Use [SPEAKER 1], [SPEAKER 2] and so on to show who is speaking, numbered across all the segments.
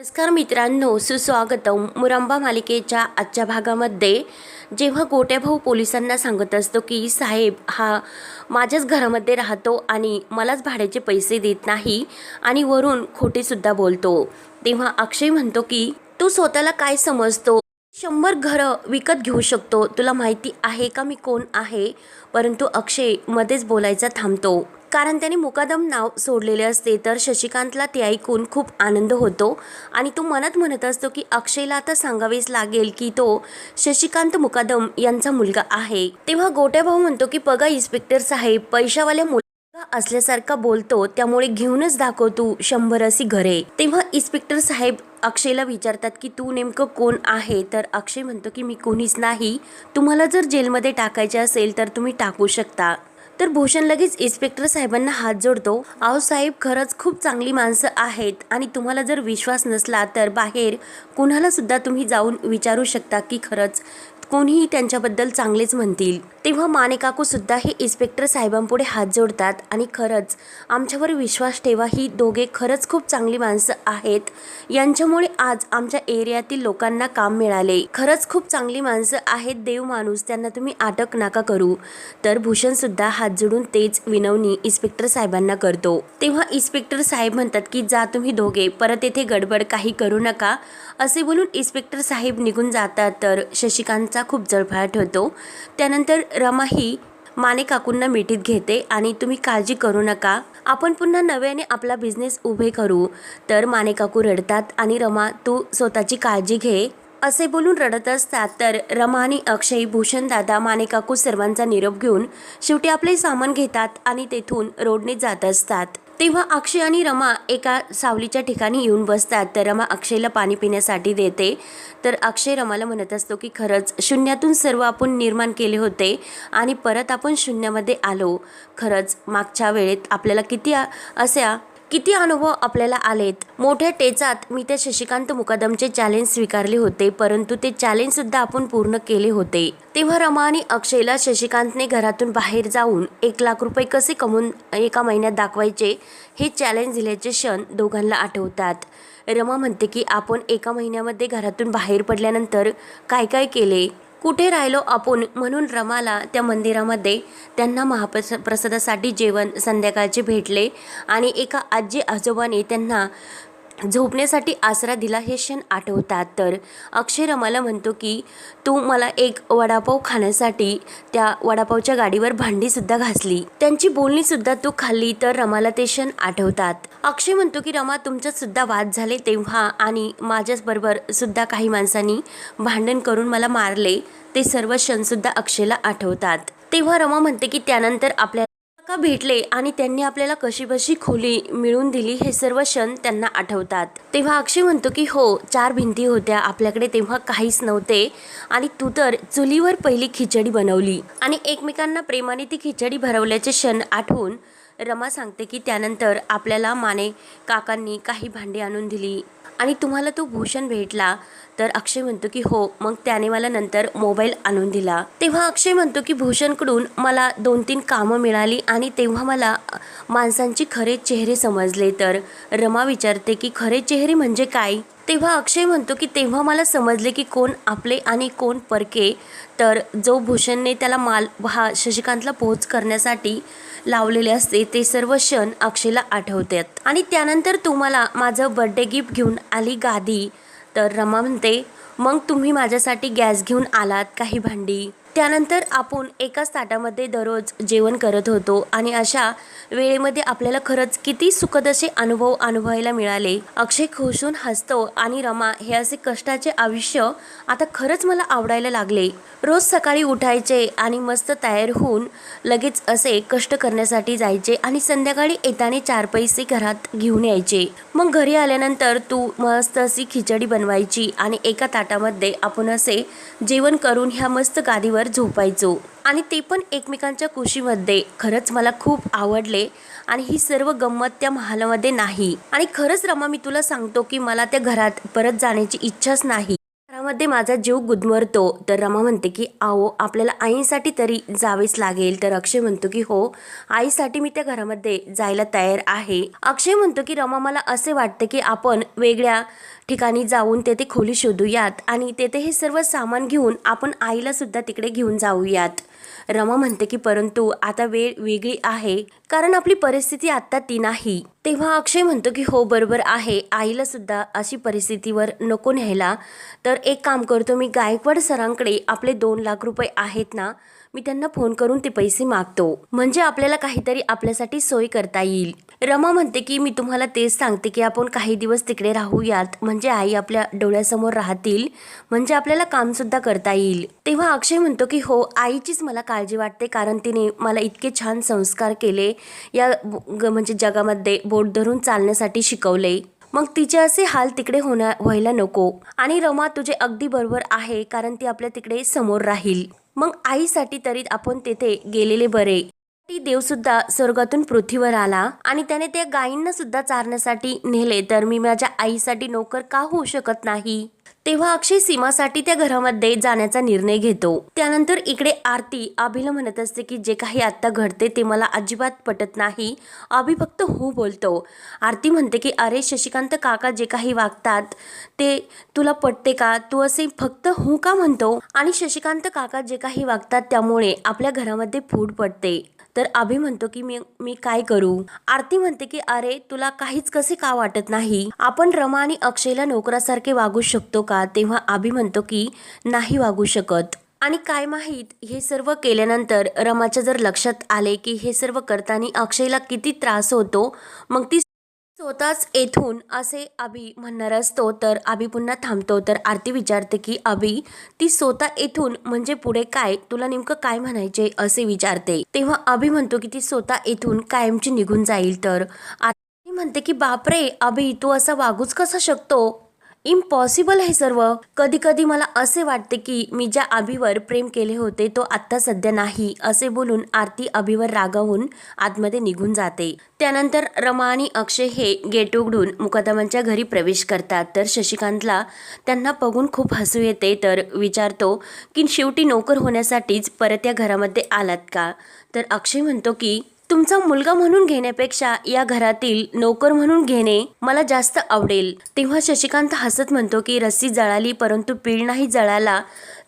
[SPEAKER 1] नमस्कार मित्रांनो सुस्वागतम. मुरंबा मालिकेच्या आजच्या भागामध्ये जेव्हा गोट्याभाऊ पोलिसांना सांगत असतो की साहेब हा माझ्याच घरामध्ये राहतो आणि मलाच भाड्याचे पैसे देत नाही आणि वरून खोटेसुद्धा बोलतो. तेव्हा अक्षय म्हणतो की तू स्वतःला काय समजतो? शंभर घरं विकत घेऊ शकतो. तुला माहिती आहे का मी कोण आहे? परंतु अक्षय मध्येच बोलायचा थांबतो. कारण त्याने मुकादम नाव सोडलेले असते तर शशिकांतला ते ऐकून खूप आनंद होतो. आणि तो मनात म्हणत असतो की अक्षयला आता सांगावेच लागेल की तो शशिकांत मुकादम यांचा मुलगा आहे. तेव्हा गोट्या भाऊ म्हणतो की बघा इन्स्पेक्टर साहेब पैशावाल्या मुलगा असल्यासारखा बोलतो त्यामुळे घेऊनच दाखव तू शंभर अशी घरे. तेव्हा इन्स्पेक्टर साहेब अक्षयला विचारतात की तू नेमकं कोण आहे? तर अक्षय म्हणतो की मी कोणीच नाही. तुम्हाला जर जेलमध्ये टाकायचे असेल तर तुम्ही टाकू शकता. तर भूषण लगेच इन्स्पेक्टर साहेबांना हात जोडतो. अहो साहेब खरंच खूप चांगली माणसं आहेत आणि तुम्हाला जर विश्वास नसला तर बाहेर कुणाला सुद्धा तुम्ही जाऊन विचारू शकता की खरंच कोणीही त्यांच्याबद्दल चांगलेच म्हणतील. तेव्हा मानेकाकूसुद्धा सुद्धा हे इन्स्पेक्टर साहेबांपुढे हात जोडतात. आणि खरंच आमच्यावर विश्वास ठेवा ही दोघे खरंच खूप चांगली माणसं आहेत. यांच्यामुळे आज आमच्या एरियातील लोकांना काम मिळाले. खरंच खूप चांगली माणसं आहेत देव माणूस त्यांना तुम्ही अटक नका करू. तर भूषण सुद्धा हात जोडून तेच विनवणी इन्स्पेक्टर साहेबांना करतो. तेव्हा इन्स्पेक्टर साहेब म्हणतात की जा तुम्ही दोघे परत येथे गडबड काही करू नका. असे बोलून इन्स्पेक्टर साहेब निघून जातात. तर शशिकांतचा खूप जळफळाट होतो. त्यानंतर रमा ही माने काकूंना मिठीत घेते आणि तुम्ही काळजी करू नका. आपण पुन्हा नव्याने आपला बिझनेस उभे करू. तर माने काकू रडतात आणि रमा तू स्वतःची काळजी घे. असे बोलून रडत असतात. तर रमा आणि अक्षय भूषण दादा मानेकाकू सर्वांचा निरोप घेऊन शेवटी आपले सामान घेतात आणि तेथून रोडने जात असतात. तेव्हा अक्षय आणि रमा एका सावलीच्या ठिकाणी येऊन बसतात. तर रमा अक्षयला पाणी पिण्यासाठी देते. तर अक्षय रमाला म्हणत असतो की खरंच शून्यातून सर्व आपण निर्माण केले होते आणि परत आपण शून्यामध्ये आलो. खरंच मागच्या वेळेत आपल्याला किती अशा किती अनुभव आपल्याला आलेत? मोठ्या टेचात मी त्या शशिकांत मुकादमचे चॅलेंज स्वीकारले होते परंतु ते चॅलेंज सुद्धा आपण पूर्ण केले होते. तेव्हा रमा आणि अक्षयला शशिकांतने घरातून बाहेर जाऊन एक लाख रुपये कसे कमवून एका महिन्यात दाखवायचे हे चॅलेंज दिल्याचे क्षण दोघांना आठवतात. रमा म्हणते की आपण एका महिन्यामध्ये घरातून बाहेर पडल्यानंतर काय काय केले? कुठे राहिलो आपण म्हणून रमाला त्या मंदिरामध्ये त्यांना महाप्रस प्रसादासाठी जेवण संध्याकाळचे भेटले आणि एका आजी आजोबाने त्यांना झोपण्यासाठी आसरा दिला हे क्षण आठवतात. तर अक्षय रमाला म्हणतो की तू मला एक वडापाव खाण्यासाठी त्या वडापावच्या गाडीवर भांडीसुद्धा घासली. त्यांची बोलणीसुद्धा तू खाल्ली तर रमाला ते क्षण आठवतात. अक्षय म्हणतो की रमा तुमच्यात सुद्धा वाद झाले तेव्हा आणि माझ्याचबरोबर सुद्धा काही माणसांनी भांडण करून मला मारले ते सर्व क्षणसुद्धा अक्षयला आठवतात. तेव्हा रमा म्हणते की त्यानंतर आपल्या का भेटले आणि त्यांनी आपल्याला कशी बशी खोली मिळवून दिली हे सर्व क्षण त्यांना आठवतात. तेव्हा अक्षय म्हणतो की हो चार भिंती होत्या. आपल्याकडे तेव्हा काहीच नव्हते. आणि तू तर चुलीवर पहिली खिचडी बनवली. आणि एकमेकांना प्रेमाने ती खिचडी भरवल्याचे क्षण आठवून रमा सांगते की त्यानंतर आपल्याला माने काकांनी काही भांडी आणून दिली. आणि तुम्हाला तो भूषण भेटला तर अक्षय म्हणतो की हो मग त्याने मला नंतर मोबाईल आणून दिला. तेव्हा अक्षय म्हणतो की भूषणकडून मला दोन तीन कामं मिळाली आणि तेव्हा मला माणसांचे खरे चेहरे समजले. तर रमा विचारते की खरे चेहरे म्हणजे काय? तेव्हा अक्षय म्हणतो की तेव्हा मला समजले की कोण आपले आणि कोण परके. तर जो भूषणने त्याला माल हा शशिकांतला पोहोच करण्यासाठी लावलेले असते ते सर्व क्षण अक्षयला आठवतात. आणि त्यानंतर तुम्हाला माझं बर्थडे गिफ्ट घेऊन आली गादी. तर रमा म्हणते मग तुम्ही माझ्यासाठी गॅस घेऊन आलात काही भांडी? त्यानंतर आपण एकाच ताटामध्ये दररोज जेवण करत होतो आणि अशा वेळेमध्ये आपल्याला खरंच किती सुखद असे अनुभव अनुभवायला मिळाले. अक्षय खुशून हसतो आणि रमा हे असे कष्टाचे आयुष्य आता खरंच मला आवडायला लागले. रोज सकाळी उठायचे आणि मस्त तयार होऊन लगेच असे कष्ट करण्यासाठी जायचे आणि संध्याकाळी येताना चार पैसे घरात घेऊन यायचे. मग घरी आल्यानंतर तू मस्त अशी खिचडी बनवायची आणि एका ताटामध्ये आपण असे जेवण करून ह्या मस्त गादीवर झोपायचो. आणि ते पण एकमेकांच्या कुशीमध्ये खरंच मला खूप आवडले. आणि ही सर्व गंमत त्या महालामध्ये नाही. आणि खरंच रमा मी तुला सांगतो की मला त्या घरात परत जाण्याची इच्छाच नाही. मध्ये माझा जीव गुदमरतो. तर रमा म्हणते की आओ आपल्याला आईसाठी तरी जावेच लागेल. तर अक्षय म्हणतो की हो आईसाठी मी त्या घरामध्ये जायला तयार आहे. अक्षय म्हणतो की रमा मला असे वाटते की आपण वेगळ्या ठिकाणी जाऊन तेथे खोली शोधूयात आणि तेथे हे सर्व सामान घेऊन आपण आईला सुद्धा तिकडे घेऊन जाऊयात. रमा म्हणते की परंतु आता वेळ वेगळी आहे. कारण आपली परिस्थिती आता ती नाही. तेव्हा अक्षय म्हणतो की हो बरोबर आहे. आईला सुद्धा अशी परिस्थितीवर नको न्यायला. तर एक काम करतो. मी गायकवाड सरांकडे आपले दोन लाख रुपये आहेत ना मी त्यांना फोन करून ते पैसे मागतो. म्हणजे आपल्याला काहीतरी आपल्यासाठी सोय करता येईल. रमा म्हणते की मी तुम्हाला तेच सांगते की आपण काही दिवस तिकडे राहूयात. म्हणजे आई आपल्या डोळ्यासमोर राहतील. म्हणजे आपल्याला काम सुद्धा करता येईल. तेव्हा अक्षय म्हणतो की हो आईचीच मला काळजी वाटते. कारण तिने मला इतके छान संस्कार केले. या ग- म्हणजे जगामध्ये बोट धरून चालण्यासाठी शिकवले. मग तिचे असे हाल तिकडे होण्या व्हायला नको. आणि रमा तुझे अगदी बरोबर आहे. कारण ती आपल्या तिकडे समोर राहील. मग आईसाठी तरी आपण तेथे गेलेले बरे. ती देव सुद्धा स्वर्गातून पृथ्वीवर आला आणि त्याने त्या गायींना सुद्धा चारण्यासाठी नेले. तर मी माझ्या आईसाठी नोकर का होऊ शकत नाही? तेव्हा अक्षय सीमासाठी त्या घरामध्ये जाण्याचा निर्णय घेतो. त्यानंतर इकडे आरती अभिला म्हणत असते की जे काही आता घडते ते मला अजिबात पटत नाही. अभि फक्त हो बोलतो. आरती म्हणते की अरे शशिकांत काका जे काही वागतात ते तुला पटते का? तू असे फक्त हो का म्हणतो? आणि शशिकांत काका जे काही वागतात त्यामुळे आपल्या घरामध्ये फूट पडते. तर अभि म्हणतो की मी मी काय करू? आरती म्हणते की अरे तुला काहीच कसे का वाटत नाही? आपण रमा आणि अक्षयला नोकरासारखे वागू शकतो का तेव्हा आभी म्हणतो की नाही वागू शकत. आणि काय माहीत हे सर्व केल्यानंतर रमाच्या जर लक्षात आले की हे सर्व करताना अक्षयला किती त्रास होतो मग ती स्वतःच येथून असे अभि म्हणणार असतो तर अभि पुन्हा थांबतो. तर आरती विचारते की अभि ती स्वतः येथून म्हणजे पुढे काय? तुला नेमकं काय म्हणायचे असे विचारते. तेव्हा अभि म्हणतो की ती स्वतः येथून कायमची निघून जाईल तर. आरती म्हणते की बापरे अभि तू असा वागूच कसा शकतो? इम्पॉसिबल हे सर्व. कधी कधी मला असे वाटते की मी ज्या अभिवर प्रेम केले होते तो आत्ता सध्या नाही असे बोलून आरती अभिवर रागावून आतमध्ये निघून जाते. त्यानंतर रमा आणि अक्षय हे गेट उघडून मुकदमांच्या घरी प्रवेश करतात. तर शशिकांतला त्यांना बघून खूप हसू येते तर विचारतो की शेवटी नोकर होण्यासाठीच परत या घरामध्ये आलात का? तर अक्षय म्हणतो की तुमचा मुलगा म्हणून घेण्यापेक्षा या घरातील नोकर म्हणून घेणे मला जास्त आवडेल. तेव्हा शशिकांत हसत म्हणतो की रस्सी जळाली परंतु पीळ नाही जळाला.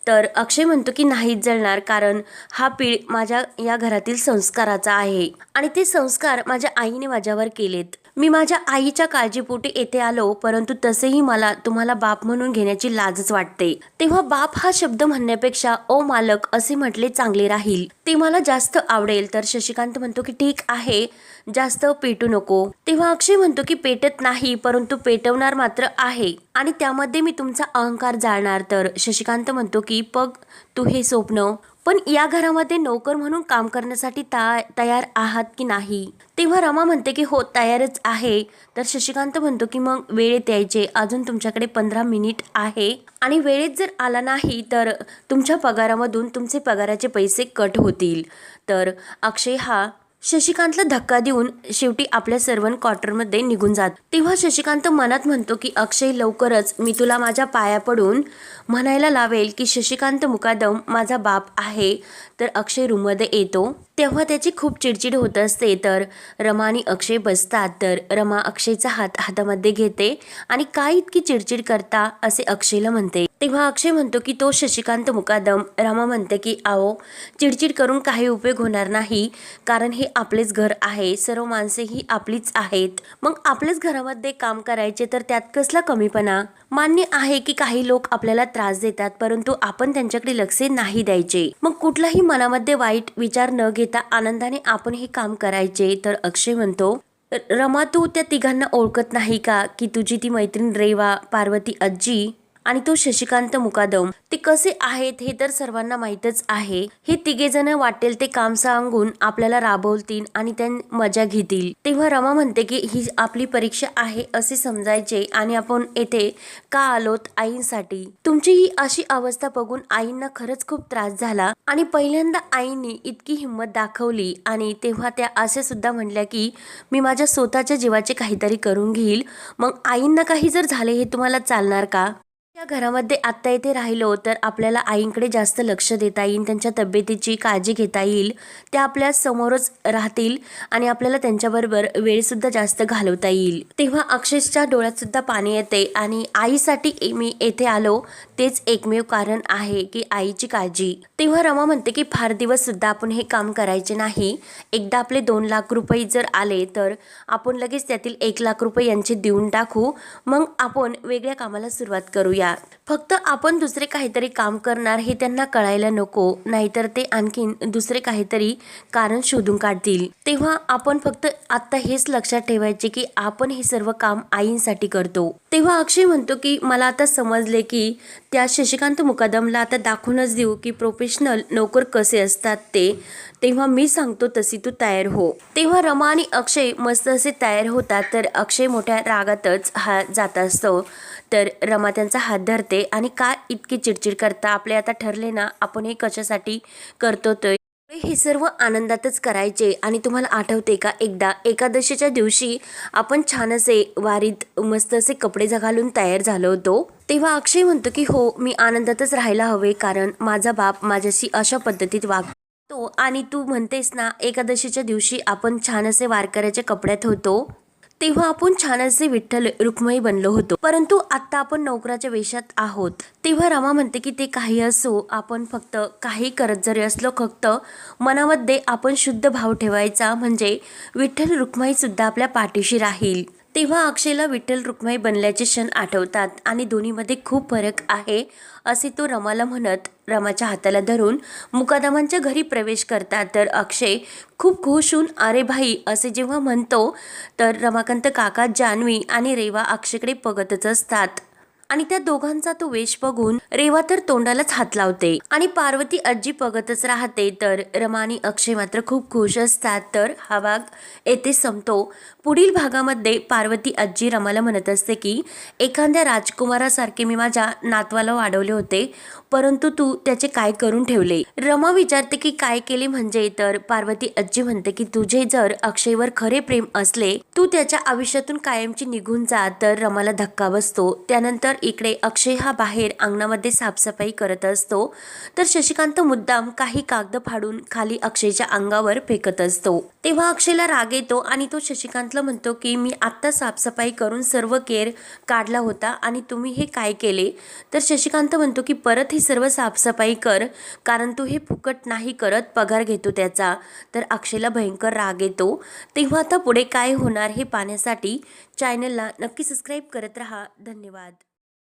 [SPEAKER 1] तर अक्षय म्हणतो की नाहीच जळणार कारण हा पीळ माझ्या या घरातील संस्काराचा आहे. आणि ते संस्कार माझ्या आईने माझ्यावर केलेत. मी माझ्या आईच्या काळजीपोटी येथे आलो परंतु तसेही मला तुम्हाला बाप म्हणून घेण्याची लाजच वाटते. तेव्हा बाप हा शब्द म्हणण्यापेक्षा ओ मालक असे म्हटले चांगले राहील. ते मला जास्त आवडेल. तर शशिकांत म्हणतो की ठीक आहे जास्त पेटू नको. तेव्हा अक्षय म्हणतो की पेटत नाही परंतु पेटवणार मात्र आहे. आणि त्यामध्ये मी तुमचा अहंकार जाळणार. तर शशिकांत म्हणतो की पग तू हे स्वप्न पण या घरामध्ये नोकर म्हणून काम करण्यासाठी ता तयार आहात की नाही? तेव्हा रमा म्हणते की हो तयारच आहे. तर शशिकांत म्हणतो की मग वेळेत यायचे. अजून तुमच्याकडे पंधरा मिनिट आहे आणि वेळेत जर आला नाही तर तुमच्या पगारामधून तुमचे पगाराचे पैसे कट होतील. तर अक्षय हा शशिकांतला धक्का देऊन शेवटी आपल्या सर्वन क्वार्टरमध्ये निघून जात. तेव्हा शशिकांत मनात म्हणतो की अक्षय लवकरच मी तुला माझ्या पाया पडून म्हणायला लावेल की शशिकांत मुकादम माझा बाप आहे तर अक्षय रूममध्ये येतो. तेव्हा त्याची खूप चिडचिड होत असते. तर रमा आणि अक्षय बसतात. तर रमा अक्षयचा हात हातामध्ये घेते आणि काय इतकी चिडचिड करता असे अक्षयला म्हणते. तेव्हा अक्षय म्हणतो की तो शशिकांत मुकादम. रमा म्हणते की आओ चिडचिड करून काही उपयोग होणार नाही. कारण हे आपलेच घर आहे. सर्व माणसे ही आपलीच आहेत. मग आपल्याच घरामध्ये काम करायचे तर त्यात कसला कमीपणा? मान्य आहे की काही लोक आपल्याला त्रास देतात. परंतु आपण त्यांच्याकडे लक्ष नाही द्यायचे. मग कुठलाही मनामध्ये वाईट विचार न घे घेता आनंदाने आपण हे काम करायचे. तर अक्षय म्हणतो रमा तू त्या तिघांना ओळखत नाही का? की तुझी ती मैत्रीण रेवा पार्वती आजी आणि तो शशिकांत मुकादम. ते कसे आहेत हे तर सर्वांना माहीतच आहे. हे तिघे जण वाटेल ते काम सांगून आपल्याला राबवतील आणि त्या मजा घेतील. तेव्हा रमा म्हणते की ही आपली परीक्षा आहे असे समजायचे आणि आपण येथे का आलोत आईंसाठी? तुमची ही अशी अवस्था बघून आईंना खरंच खूप त्रास झाला आणि पहिल्यांदा आईंनी इतकी हिंमत दाखवली आणि तेव्हा त्या असे सुद्धा म्हणल्या की मी माझ्या स्वतःच्या जीवाचे काहीतरी करून घेईल. मग आईंना काही जर झाले हे तुम्हाला चालणार का? या घरामध्ये आत्ता येथे राहिलो तर आपल्याला आईंकडे जास्त लक्ष देता येईल त्यांच्या तब्येतीची काळजी घेता येईल त्या आपल्या समोरच राहतील आणि आपल्याला त्यांच्याबरोबर वेळसुद्धा जास्त घालवता येईल. तेव्हा अक्षयच्या डोळ्यातसुद्धा पाणी येते आणि आईसाठी मी येथे आलो तेच एकमेव कारण आहे की आईची काळजी. तेव्हा रमा म्हणते की फार दिवससुद्धा आपण हे काम करायचे नाही. एकदा आपले दोन लाख रुपये जर आले तर आपण लगेच त्यातील एक लाख रुपये यांचे देऊन टाकू. मग आपण वेगळ्या कामाला सुरुवात करूया. फक्त आपण दुसरे काहीतरी काम करणार हे त्यांना कळायला नको नाहीतर ते आणखीन दुसरे काहीतरी कारण शोधून काढतील. तेव्हा आपण फक्त आता हेच लक्षात ठेवायचे की आपण हे सर्व काम आईंसाठी करतो. तेव्हा अक्षय म्हणतो की मला आता समजले की त्या शशिकांत मुकादमला आता दाखवूनच देऊ की प्रोफेशनल नोकर कसे असतात ते. तेव्हा मी सांगतो तशी तू तयार हो. तेव्हा रमा आणि अक्षय मस्त असे तयार होतात तर अक्षय मोठ्या रागातच हा जात असतो. तर रमा त्यांचा हात धरते आणि का इतकी चिडचिड करता? आपले आता ठरले ना आपण हे कशासाठी करतो तर हे सर्व आनंदातच करायचे. आणि तुम्हाला आठवते का एकदा एकादशीच्या दिवशी आपण छान असे वारीत मस्त असे कपडे घालून तयार झालो होतो. तेव्हा अक्षय म्हणतो की हो मी आनंदातच राहायला हवे कारण माझा बाप माझ्याशी अशा पद्धतीत वागतो. आणि तू म्हणतेस ना एकादशीच्या दिवशी आपण छान असे वारकऱ्याच्या कपड्यात होतो. तेव्हा आपण छान असे विठ्ठल रुक्मई बनलो होतो. परंतु आता आपण नोकराच्या वेशात आहोत. तेव्हा रमा म्हणते की ते काही असो आपण फक्त काही करत जरी असलो फक्त मनामध्ये आपण शुद्ध भाव ठेवायचा. म्हणजे विठ्ठल रुक्माई सुद्धा आपल्या पाठीशी राहील. तेव्हा अक्षयला विठ्ठल रुक्माई बनल्याचे क्षण आठवतात आणि दोन्हीमध्ये खूप फरक आहे असे तो रमाला म्हणत रमाच्या हाताला धरून मुकादमांच्या घरी प्रवेश करतात. तर अक्षय खूप खुश होऊन अरे भाई असे जेव्हा म्हणतो तर रमाकांत काका जान्हवी आणि रेवा अक्षयकडे बघतच असतात. आणि त्या दोघांचा तो वेश बघून रेवा तर तोंडालाच हात लावते आणि पार्वती आजी बघतच राहते. तर रमा आणि अक्षय मात्र खूप खुश असतात. तर हा भाग येथे संपतो. पुढील भागामध्ये पार्वती आजी रमाला म्हणत असते की एखाद्या राजकुमारासारखे मी माझ्या नातवाला वाढवले होते परंतु तू त्याचे काय करून ठेवले? रमा विचारते की काय केले म्हणजे? तर पार्वती आजी म्हणते की तुझे जर अक्षयवर खरे प्रेम असले तू त्याच्या आयुष्यातून कायमची निघून जा तर रमाला धक्का बसतो. त्यानंतर इकडे अक्षय हा बाहेर अंगणामध्ये साफसफाई करत असतो. तर शशिकांत मुद्दाम काही कागद फाडून खाली अक्षयच्या अंगावर फेकत असतो. तेव्हा अक्षयला राग येतो आणि तो शशिकांत सांगितलं म्हणतो की मी आत्ता साफसफाई करून सर्व केअर काढला होता आणि तुम्ही हे काय केले? तर शशिकांत म्हणतो की परत ही सर्व साफसफाई कर कारण तू हे फुकट नाही करत पगार घेतो त्याचा. तर अक्षयला भयंकर राग येतो. तेव्हा आता पुढे काय होणार हे पाहण्यासाठी चॅनलला नक्की सबस्क्राईब करत राहा. धन्यवाद.